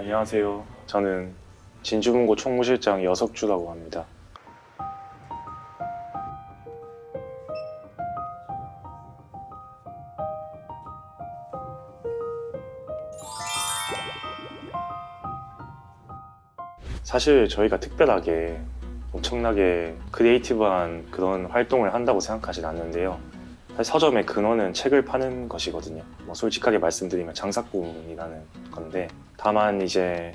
안녕하세요. 저는 진주문고 총무실장 여석주라고 합니다. 사실 저희가 특별하게 엄청나게 크리에이티브한 그런 활동을 한다고 생각하진 않는데요. 사실 서점의 근원은 책을 파는 것이거든요. 뭐 솔직하게 말씀드리면 장사꾼이라는 건데 다만 이제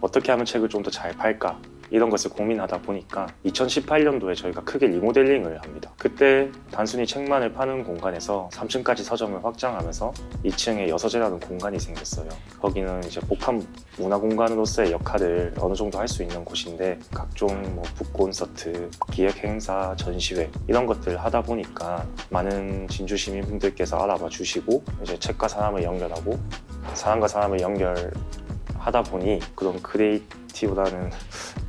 어떻게 하면 책을 좀 더 잘 팔까 이런 것을 고민하다 보니까 2018년도에 저희가 크게 리모델링을 합니다. 그때 단순히 책만을 파는 공간에서 3층까지 서점을 확장하면서 2층에 여서재라는 공간이 생겼어요. 거기는 이제 복합 문화 공간으로서의 역할을 어느 정도 할 수 있는 곳인데 각종 뭐 북콘서트, 기획 행사, 전시회 이런 것들 하다 보니까 많은 진주 시민분들께서 알아봐 주시고 이제 책과 사람을 연결하고 사람과 사람을 연결하다 보니 그런 크리에이 티브라는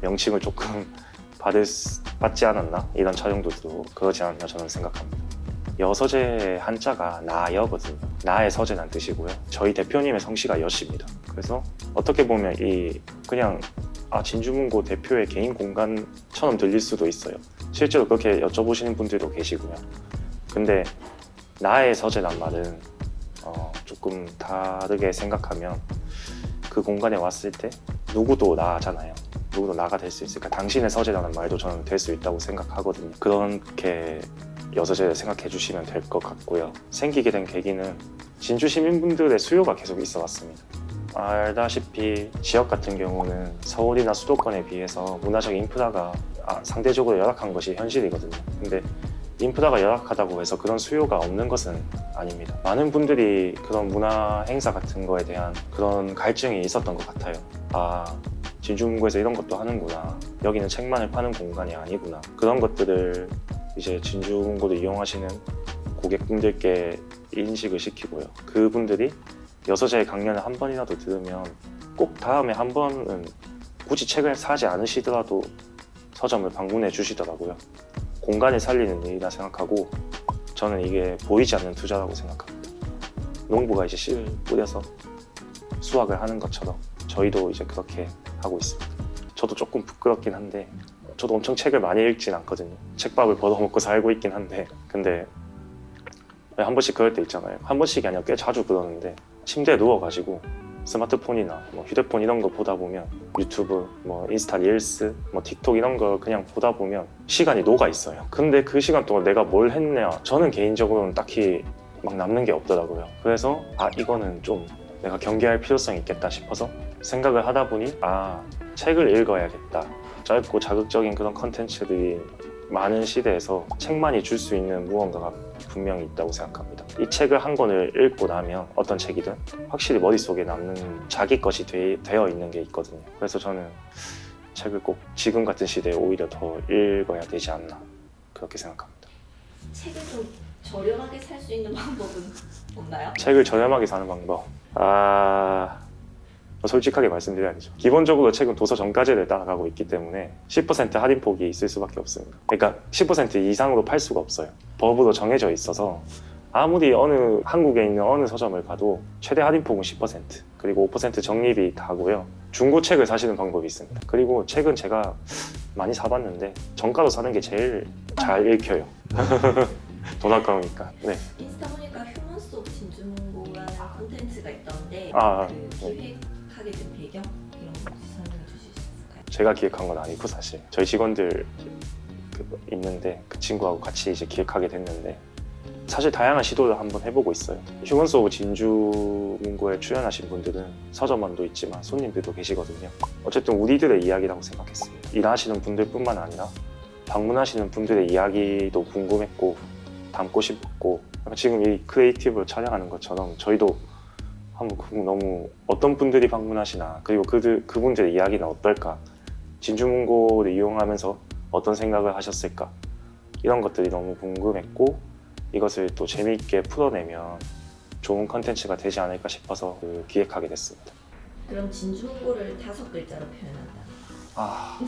명칭을 조금 받을 수- 받지 않았나 이런 촬영들도 그러지 않았나 저는 생각합니다. 여서재 한자가 나여거든요. 나의 서재란 뜻이고요. 저희 대표님의 성씨가 여씨입니다. 그래서 어떻게 보면 이 그냥 아 진주문고 대표의 개인 공간처럼 들릴 수도 있어요. 실제로 그렇게 여쭤보시는 분들도 계시고요. 근데 나의 서재란 말은 어, 조금 다르게 생각하면 그 공간에 왔을 때 누구도 나잖아요. 누구도 나가 될 수 있으니까 당신의 서재라는 말도 저는 될 수 있다고 생각하거든요. 그렇게 여서재 생각해 주시면 될 것 같고요. 생기게 된 계기는 진주 시민분들의 수요가 계속 있어 왔습니다. 알다시피 지역 같은 경우는 서울이나 수도권에 비해서 문화적 인프라가 아, 상대적으로 열악한 것이 현실이거든요. 근데 인프라가 열악하다고 해서 그런 수요가 없는 것은 아닙니다. 많은 분들이 그런 문화 행사 같은 거에 대한 그런 갈증이 있었던 것 같아요. 아, 진주문고에서 이런 것도 하는구나. 여기는 책만을 파는 공간이 아니구나. 그런 것들을 이제 진주문고를 이용하시는 고객분들께 인식을 시키고요. 그분들이 여서자의 강연을 한 번이라도 들으면 꼭 다음에 한 번은 굳이 책을 사지 않으시더라도 서점을 방문해 주시더라고요. 공간을 살리는 일이라 생각하고 저는 이게 보이지 않는 투자라고 생각합니다. 농부가 이제 씨를 뿌려서 수확을 하는 것처럼 저희도 이제 그렇게 하고 있습니다. 저도 조금 부끄럽긴 한데 저도 엄청 책을 많이 읽진 않거든요. 책밥을 벌어먹고 살고 있긴 한데 근데 한 번씩 그럴 때 있잖아요. 한 번씩이 아니라 꽤 자주 그러는데 침대에 누워가지고 스마트폰이나 뭐 휴대폰 이런 거 보다 보면 유튜브, 뭐 인스타 릴스, 뭐 틱톡 이런 거 그냥 보다 보면 시간이 녹아 있어요. 근데 그 시간 동안 내가 뭘 했냐? 저는 개인적으로는 딱히 막 남는 게 없더라고요. 그래서 아 이거는 좀 내가 경계할 필요성이 있겠다 싶어서 생각을 하다 보니 아 책을 읽어야겠다. 짧고 자극적인 그런 컨텐츠들이 많은 시대에서 책만이 줄 수 있는 무언가가 분명히 있다고 생각합니다. 이 책을 한 권을 읽고 나면 어떤 책이든 확실히 머릿속에 남는 자기 것이 되, 되어 있는 게 있거든요. 그래서 저는 책을 꼭 지금 같은 시대에 오히려 더 읽어야 되지 않나 그렇게 생각합니다. 책을 좀 저렴하게 살 수 있는 방법은 없나요? 책을 저렴하게 사는 방법. 아 솔직하게 말씀드려야죠. 기본적으로 책은 도서 정가제를 따라가고 있기 때문에 10% 할인 폭이 있을 수밖에 없습니다. 그러니까 10% 이상으로 팔 수가 없어요. 법으로 정해져 있어서 아무리 어느 한국에 있는 어느 서점을 가도 최대 할인폭은 10% 그리고 5% 적립이 다고요. 중고책을 사시는 방법이 있습니다. 그리고 책은 제가 많이 사봤는데 정가로 사는 게 제일 잘 읽혀요. 돈 아까우니까. 네. 인스타 보니까 휴먼 속 진주문고라는 콘텐츠가 있던데 아, 그 기획 제가 기획한 건 아니고 사실 저희 직원들 그 있는데 그 친구하고 같이 이제 기획하게 됐는데 사실 다양한 시도를 한번 해보고 있어요. 휴먼스 오브 진주문고에 출연하신 분들은 서점원도 있지만 손님들도 계시거든요. 어쨌든 우리들의 이야기라고 생각했습니다. 일하시는 분들뿐만 아니라 방문하시는 분들의 이야기도 궁금했고 담고 싶었고 지금 이 크리에이티브로 촬영하는 것처럼 저희도 한번 그- 너무 어떤 분들이 방문하시나 그리고 그들 그분들의 이야기는 어떨까 진주문고를 이용하면서 어떤 생각을 하셨을까 이런 것들이 너무 궁금했고 이것을 또 재미있게 풀어내면 좋은 컨텐츠가 되지 않을까 싶어서 그 기획하게 됐습니다. 그럼 진주문고를 다섯 글자로 표현한다. 아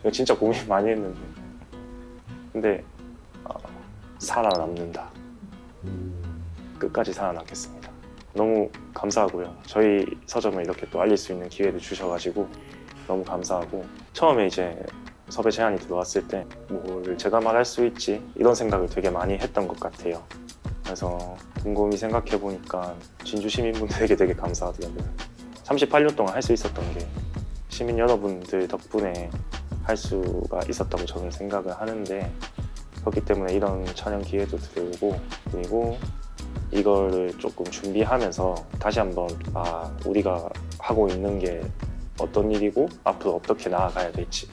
이거 진짜 고민 많이 했는데 근데 어, 살아남는다 끝까지 살아남겠습니다. 너무 감사하고요. 저희 서점을 이렇게 또 알릴 수 있는 기회를 주셔가지고 너무 감사하고 처음에 이제 섭외 제안이 들어왔을 때 뭘 제가 말할 수 있지 이런 생각을 되게 많이 했던 것 같아요. 그래서 곰곰이 생각해 보니까 진주 시민분들에게 되게 감사하더라고요. 38년 동안 할 수 있었던 게 시민 여러분들 덕분에 할 수가 있었다고 저는 생각을 하는데 그렇기 때문에 이런 촬영 기회도 들고 그리고 이거를 조금 준비하면서 다시 한번 아 우리가 하고 있는 게 어떤 일이고 앞으로 어떻게 나아가야 될지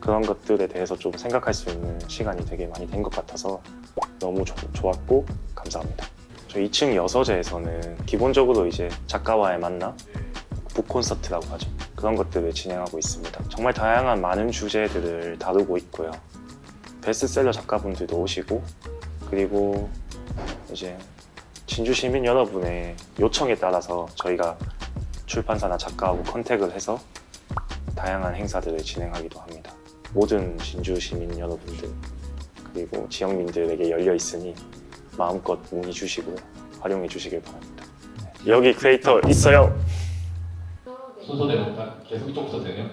그런 것들에 대해서 좀 생각할 수 있는 시간이 되게 많이 된 것 같아서 너무 좋- 좋았고 감사합니다. 저 2층 여서재에서는 기본적으로 이제 작가와의 만남, 북 콘서트라고 하죠. 그런 것들을 진행하고 있습니다. 정말 다양한 많은 주제들을 다루고 있고요. 베스트셀러 작가분들도 오시고 그리고 이제 진주 시민 여러분의 요청에 따라서 저희가 출판사나 작가하고 컨택을 해서 다양한 행사들을 진행하기도 합니다. 모든 진주 시민 여러분들 그리고 지역민들에게 열려 있으니 마음껏 문의 주시고 활용해 주시길 바랍니다. 네. 여기 크리에이터 있어요. 순서대로 다 계속 이쪽부터 되네요.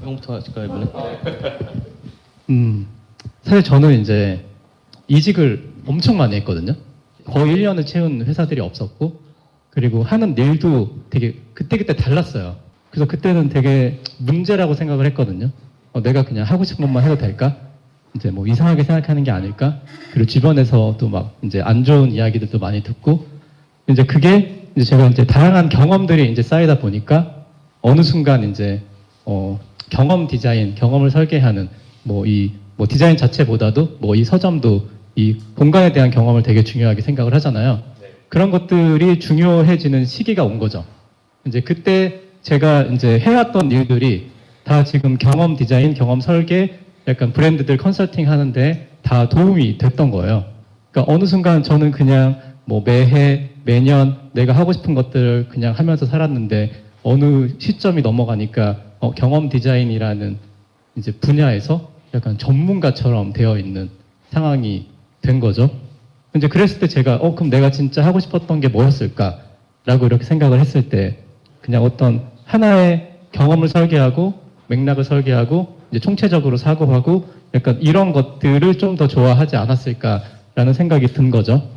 형부터 하실까요 이번에? 음 사실 저는 이제 이직을 엄청 많이 했거든요. 거의 1년을 채운 회사들이 없었고 그리고 하는 일도 되게 그때그때 달랐어요. 그래서 그때는 되게 문제라고 생각을 했거든요. 어, 내가 그냥 하고 싶은 것만 해도 될까? 이제 뭐 이상하게 생각하는 게 아닐까? 그리고 주변에서도 막 이제 안 좋은 이야기들도 많이 듣고 이제 그게 이제 제가 이제 다양한 경험들이 이제 쌓이다 보니까 어느 순간 이제 어, 경험 디자인, 경험을 설계하는 뭐 이뭐 디자인 자체보다도 뭐 이 서점도 이 공간에 대한 경험을 되게 중요하게 생각을 하잖아요. 그런 것들이 중요해지는 시기가 온 거죠. 이제 그때 제가 이제 해왔던 일들이 다 지금 경험 디자인, 경험 설계, 약간 브랜드들 컨설팅 하는데 다 도움이 됐던 거예요. 그러니까 어느 순간 저는 그냥 뭐 매해, 매년 내가 하고 싶은 것들을 그냥 하면서 살았는데 어느 시점이 넘어가니까 어, 경험 디자인이라는 이제 분야에서 약간 전문가처럼 되어 있는 상황이 된 거죠. 이제 그랬을 때 제가 어 그럼 내가 진짜 하고 싶었던 게 뭐였을까라고 이렇게 생각을 했을 때 그냥 어떤 하나의 경험을 설계하고 맥락을 설계하고 이제 총체적으로 사고하고 약간 이런 것들을 좀 더 좋아하지 않았을까라는 생각이 든 거죠.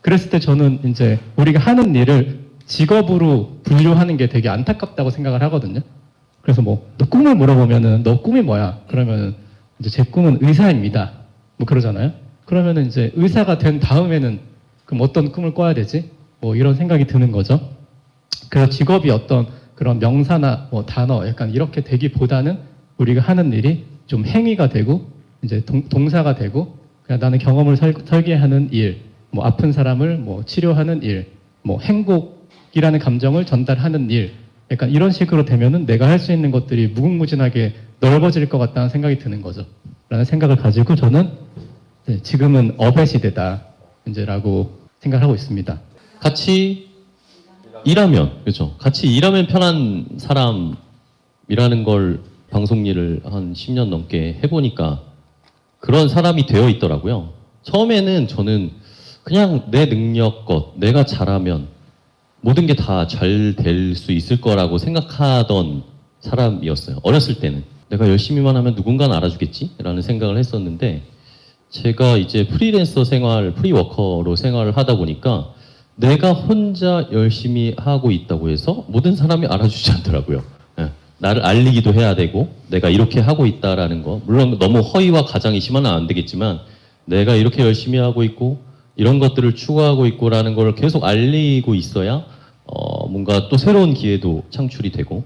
그랬을 때 저는 이제 우리가 하는 일을 직업으로 분류하는 게 되게 안타깝다고 생각을 하거든요. 그래서 뭐 너 꿈을 물어보면은 너 꿈이 뭐야? 그러면은 이제 제 꿈은 의사입니다. 뭐 그러잖아요. 그러면은 이제 의사가 된 다음에는 그럼 어떤 꿈을 꿔야 되지? 뭐 이런 생각이 드는 거죠. 그래서 직업이 어떤 그런 명사나 뭐 단어 약간 이렇게 되기보다는 우리가 하는 일이 좀 행위가 되고 이제 동, 동사가 되고 그냥 나는 경험을 설, 설계하는 일, 뭐 아픈 사람을 뭐 치료하는 일, 뭐 행복이라는 감정을 전달하는 일, 약간 이런 식으로 되면은 내가 할 수 있는 것들이 무궁무진하게 넓어질 것 같다는 생각이 드는 거죠. 라는 생각을 가지고 저는 네, 지금은 업의 시대다 이제라고 생각하고 있습니다. 같이 일하면 그렇죠. 같이 일하면 편한 사람이라는 걸 방송 일을 한 10년 넘게 해보니까 그런 사람이 되어 있더라고요. 처음에는 저는 그냥 내 능력껏 내가 잘하면 모든 게 다 잘 될 수 있을 거라고 생각하던 사람이었어요. 어렸을 때는 내가 열심히만 하면 누군가는 알아주겠지라는 생각을 했었는데 제가 이제 프리랜서 생활, 프리워커로 생활을 하다 보니까 내가 혼자 열심히 하고 있다고 해서 모든 사람이 알아주지 않더라고요. 예, 나를 알리기도 해야 되고 내가 이렇게 하고 있다라는 거 물론 너무 허위와 가장이 심하면 안 되겠지만 내가 이렇게 열심히 하고 있고 이런 것들을 추구하고 있고라는 걸 계속 알리고 있어야 어, 뭔가 또 새로운 기회도 창출이 되고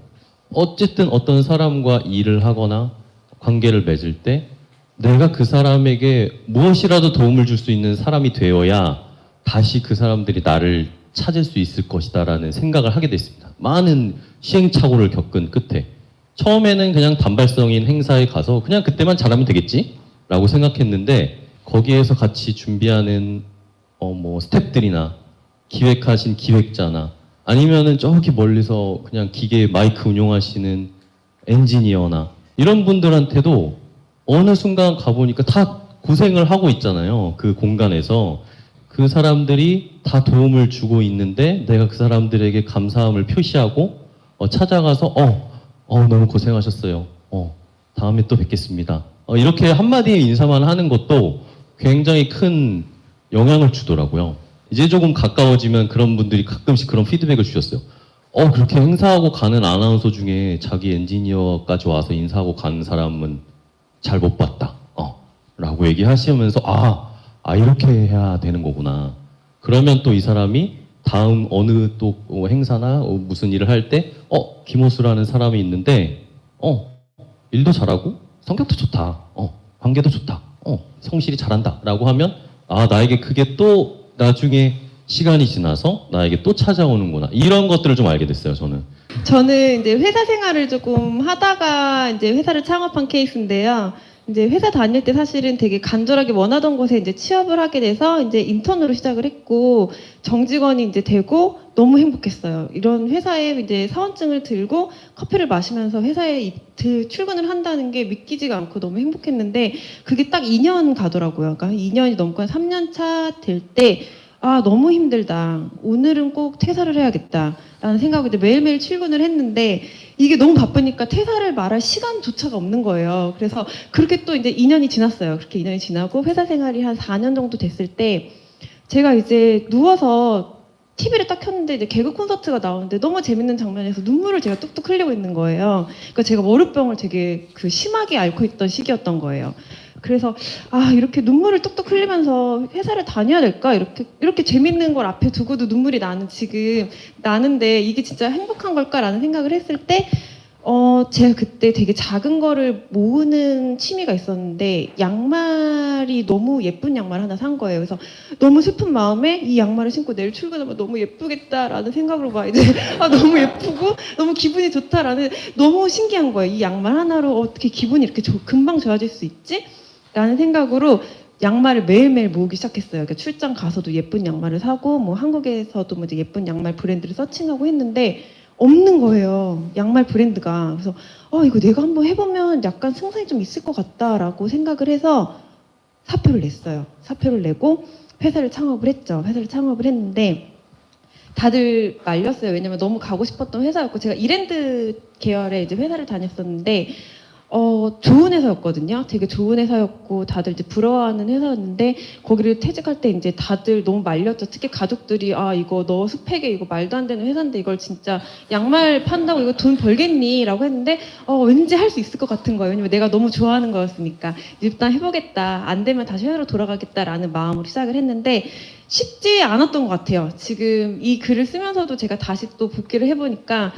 어쨌든 어떤 사람과 일을 하거나 관계를 맺을 때 내가 그 사람에게 무엇이라도 도움을 줄 수 있는 사람이 되어야 다시 그 사람들이 나를 찾을 수 있을 것이다라는 생각을 하게 됐습니다. 많은 시행착오를 겪은 끝에 처음에는 그냥 단발성인 행사에 가서 그냥 그때만 잘하면 되겠지라고 생각했는데 거기에서 같이 준비하는 어 뭐 스탭들이나 기획하신 기획자나 아니면은 저기 멀리서 그냥 기계 마이크 운용하시는 엔지니어나 이런 분들한테도 어느 순간 가보니까 다 고생을 하고 있잖아요. 그 공간에서 그 사람들이 다 도움을 주고 있는데 내가 그 사람들에게 감사함을 표시하고 어, 찾아가서 어, 어 너무 고생하셨어요. 어 다음에 또 뵙겠습니다. 어, 이렇게 한마디 인사만 하는 것도 굉장히 큰 영향을 주더라고요. 이제 조금 가까워지면 그런 분들이 가끔씩 그런 피드백을 주셨어요. 어, 그렇게 행사하고 가는 아나운서 중에 자기 엔지니어까지 와서 인사하고 가는 사람은 잘 못 봤다. 어, 라고 얘기하시면서, 아, 아, 이렇게 해야 되는 거구나. 그러면 또 이 사람이 다음 어느 또 어, 행사나 어, 무슨 일을 할 때, 어, 김호수라는 사람이 있는데, 어, 일도 잘하고, 성격도 좋다. 어, 관계도 좋다. 어, 성실히 잘한다. 라고 하면, 아, 나에게 그게 또 나중에 시간이 지나서 나에게 또 찾아오는구나. 이런 것들을 좀 알게 됐어요, 저는. 저는 이제 회사 생활을 조금 하다가 이제 회사를 창업한 케이스인데요. 이제 회사 다닐 때 사실은 되게 간절하게 원하던 곳에 이제 취업을 하게 돼서 이제 인턴으로 시작을 했고 정직원이 이제 되고 너무 행복했어요. 이런 회사에 이제 사원증을 들고 커피를 마시면서 회사에 이- 들- 출근을 한다는 게 믿기지가 않고 너무 행복했는데 그게 딱 2년 가더라고요. 그러니까 2년이 넘고 한 3년 차 될 때 아, 너무 힘들다. 오늘은 꼭 퇴사를 해야겠다. 라는 이제 매일매일 출근을 했는데 이게 너무 바쁘니까 퇴사를 말할 시간조차가 없는 거예요. 그래서 그렇게 또 이제 2년이 지났어요. 그렇게 2년이 지나고 회사 생활이 한 4년 정도 됐을 때 제가 이제 누워서 TV를 딱 켰는데 이제 개그 콘서트가 나오는데 너무 재밌는 장면에서 눈물을 제가 뚝뚝 흘리고 있는 거예요. 그러니까 제가 월요병을 되게 그 심하게 앓고 있던 시기였던 거예요. 그래서 아 이렇게 눈물을 뚝뚝 흘리면서 회사를 다녀야 될까 이렇게 이렇게 재밌는 걸 앞에 두고도 눈물이 나는 지금 나는데 이게 진짜 행복한 걸까라는 생각을 했을 때 어, 제가 그때 되게 작은 거를 모으는 취미가 있었는데 양말이 너무 예쁜 양말 하나 산 거예요. 그래서 너무 슬픈 마음에 이 양말을 신고 내일 출근하면 너무 예쁘겠다라는 생각으로 막 이제 아 너무 예쁘고 너무 기분이 좋다라는 너무 신기한 거예요. 이 양말 하나로 어떻게 기분이 이렇게 좋- 금방 좋아질 수 있지? 라는 생각으로 양말을 매일매일 모으기 시작했어요. 그러니까 출장 가서도 예쁜 양말을 사고 뭐 한국에서도 뭐 이제 예쁜 양말 브랜드를 서칭하고 했는데 없는 거예요. 양말 브랜드가. 그래서 어 이거 내가 한번 해보면 약간 승산이 좀 있을 것 같다라고 생각을 해서 사표를 냈어요. 사표를 내고 회사를 창업을 했죠. 회사를 창업을 했는데 다들 말렸어요. 왜냐면 너무 가고 싶었던 회사였고 제가 이랜드 계열의 이제 회사를 다녔었는데 어, 좋은 회사였거든요. 되게 좋은 회사였고 다들 이제 부러워하는 회사였는데 거기를 퇴직할 때 이제 다들 너무 말렸죠. 특히 가족들이 아 이거 너 스펙에 이거 말도 안 되는 회사인데 이걸 진짜 양말 판다고 이거 돈 벌겠니?라고 했는데 어 왠지 할 수 있을 것 같은 거예요. 왜냐면 내가 너무 좋아하는 거였으니까 일단 해보겠다. 안 되면 다시 회사로 돌아가겠다라는 마음으로 시작을 했는데 쉽지 않았던 것 같아요. 지금 이 글을 쓰면서도 제가 다시 또 복귀를 해보니까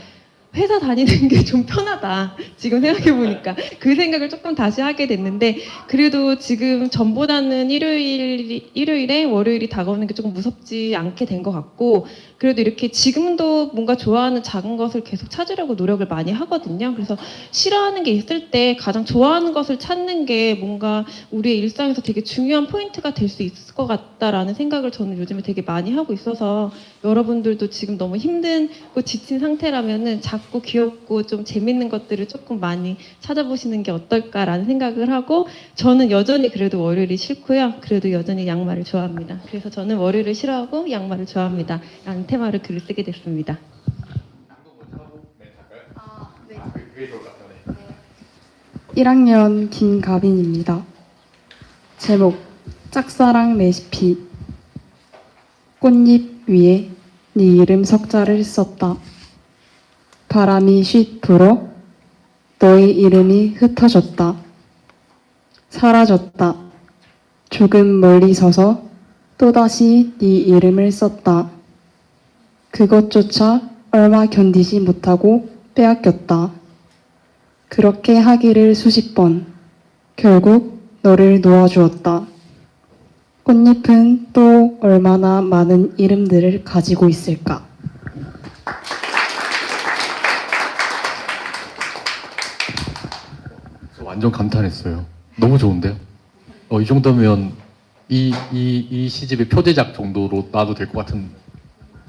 회사 다니는 게 좀 편하다. 지금 생각해보니까. 그 생각을 조금 다시 하게 됐는데, 그래도 지금 전보다는 일요일, 일요일에 월요일이 다가오는 게 조금 무섭지 않게 된 것 같고, 그래도 이렇게 지금도 뭔가 좋아하는 작은 것을 계속 찾으려고 노력을 많이 하거든요. 그래서 싫어하는 게 있을 때 가장 좋아하는 것을 찾는 게 뭔가 우리의 일상에서 되게 중요한 포인트가 될 수 있을 것 같다라는 생각을 저는 요즘에 되게 많이 하고 있어서 여러분들도 지금 너무 힘든 고 지친 상태라면은 작고 귀엽고 좀 재밌는 것들을 조금 많이 찾아보시는 게 어떨까라는 생각을 하고 저는 여전히 그래도 월요일이 싫고요. 그래도 여전히 양말을 좋아합니다. 그래서 저는 월요일을 싫어하고 양말을 좋아합니다. 라는 테마를 글을 쓰게 됐습니다. 아, 네. 1학년 김가빈입니다. 제목 짝사랑 레시피 꽃잎 위에 네 이름 석자를 썼다. 바람이 쉿 불어 너의 이름이 흩어졌다. 사라졌다. 조금 멀리 서서 또다시 네 이름을 썼다. 그것조차 얼마 견디지 못하고 빼앗겼다. 그렇게 하기를 수십 번. 결국 너를 놓아주었다. 꽃잎은 또 얼마나 많은 이름들을 가지고 있을까? 저 완전 감탄했어요. 너무 좋은데요? 어, 이 정도면 이, 이, 이 시집의 표제작 정도로 놔도 될 것 같은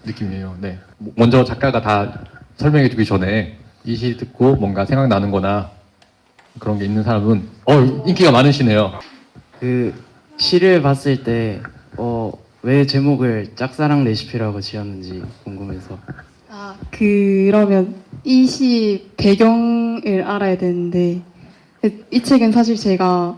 느낌이에요. 네. 먼저 작가가 다 설명해 주기 전에 이 시 듣고 뭔가 생각나는 거나 그런 게 있는 사람은 어, 인기가 많으시네요. 그 시를 봤을 때 어, 왜 제목을 짝사랑 레시피라고 지었는지 궁금해서 아, 그러면 이 시 배경을 알아야 되는데 이 책은 사실 제가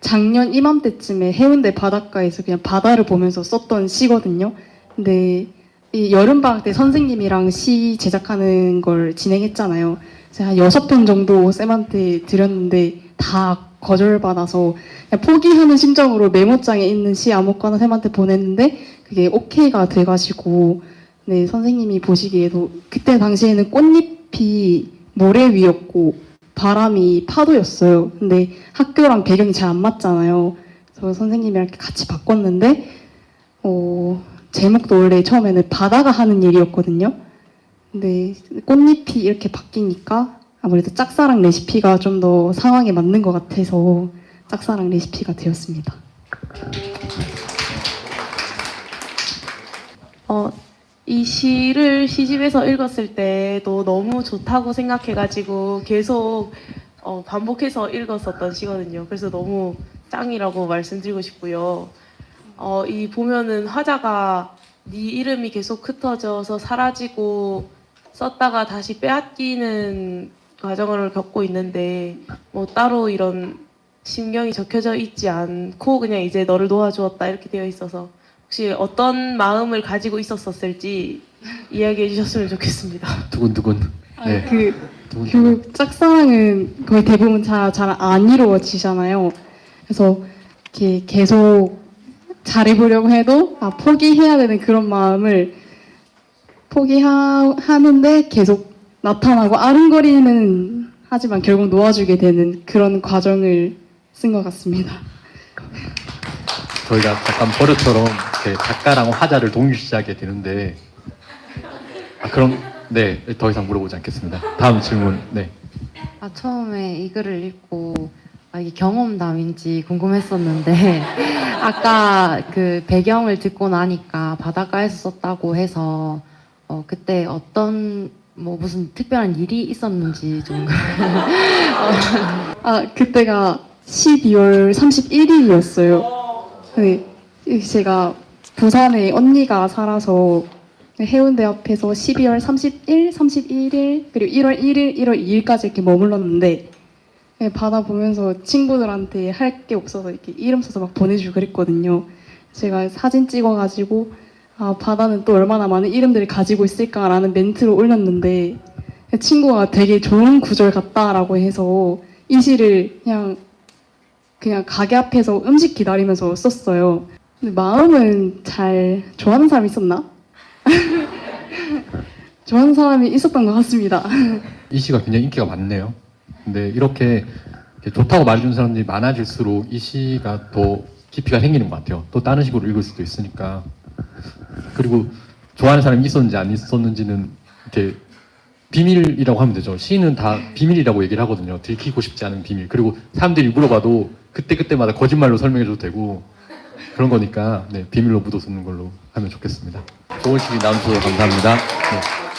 작년 이맘때쯤에 해운대 바닷가에서 그냥 바다를 보면서 썼던 시거든요. 근데 이 여름방학 때 선생님이랑 시 제작하는 걸 진행했잖아요. 제가 한 여섯 편 정도 쌤한테 드렸는데 다 거절받아서 그냥 포기하는 심정으로 메모장에 있는 시 아무거나 쌤한테 보냈는데 그게 오케이가 돼가지고 네, 선생님이 보시기에도 그때 당시에는 꽃잎이 모래 위였고 바람이 파도였어요. 근데 학교랑 배경이 잘 안 맞잖아요. 그래서 선생님이랑 이렇게 같이 바꿨는데 어, 제목도 원래 처음에는 바다가 하는 일이었거든요. 근데 꽃잎이 이렇게 바뀌니까 아무래도 짝사랑 레시피가 좀 더 상황에 맞는 것 같아서 짝사랑 레시피가 되었습니다. 어, 이 시를 시집에서 읽었을 때도 너무 좋다고 생각해가지고 계속 어, 반복해서 읽었었던 시거든요. 그래서 너무 짱이라고 말씀드리고 싶고요. 어, 이 보면은 화자가 네 이름이 계속 흩어져서 사라지고 썼다가 다시 빼앗기는 과정을 겪고 있는데 뭐 따로 이런 심경이 적혀져 있지 않고 그냥 이제 너를 놓아주었다 이렇게 되어 있어서 혹시 어떤 마음을 가지고 있었었을지 이야기해 주셨으면 좋겠습니다. 두근두근. 네. 그 두근두근. 그 짝사랑은 거의 대부분 잘 잘 안 이루어지잖아요. 그래서 이렇게 계속 잘해보려고 해도 아, 포기해야 되는 그런 마음을 포기하는데 계속 나타나고 아른거리는 하지만 결국 놓아주게 되는 그런 과정을 쓴 것 같습니다. 저희가 약간 버릇처럼 이렇게 작가랑 화자를 동일시하게 되는데 아, 그럼 네 더 이상 물어보지 않겠습니다. 다음 질문 네. 아, 처음에 이 글을 읽고 아, 이게 경험담인지 궁금했었는데 아까 그 배경을 듣고 나니까 바닷가에서 썼다고 해서 어, 그때 어떤 뭐 무슨 특별한 일이 있었는지 좀 아 그때가 12월 31일이었어요. 네, 제가 부산에 언니가 살아서 해운대 앞에서 12월 31, 31일 그리고 1월 1일, 1월 2일까지 이렇게 머물렀는데 네, 바다 보면서 친구들한테 할 게 없어서 이렇게 이름 써서 막 보내주고 그랬거든요. 제가 사진 찍어가지고 아 바다는 또 얼마나 많은 이름들을 가지고 있을까라는 멘트를 올렸는데 친구가 되게 좋은 구절 같다라고 해서 이 시를 그냥 그냥 가게 앞에서 음식 기다리면서 썼어요. 근데 마음은 잘 좋아하는 사람이 있었나? 좋아하는 사람이 있었던 것 같습니다. 이 시가 굉장히 인기가 많네요. 근데 이렇게 좋다고 말해주는 사람들이 많아질수록 이 시가 더 깊이가 생기는 것 같아요. 또 다른 식으로 읽을 수도 있으니까. 그리고 좋아하는 사람이 있었는지 안 있었는지는 이렇게 비밀이라고 하면 되죠. 시는 다 비밀이라고 얘기를 하거든요. 들키고 싶지 않은 비밀. 그리고 사람들이 물어봐도 그때그때마다 거짓말로 설명해줘도 되고 그런 거니까 네, 비밀로 묻어두는 걸로 하면 좋겠습니다. 좋은 시기 나눠주셔서 감사합니다. 네.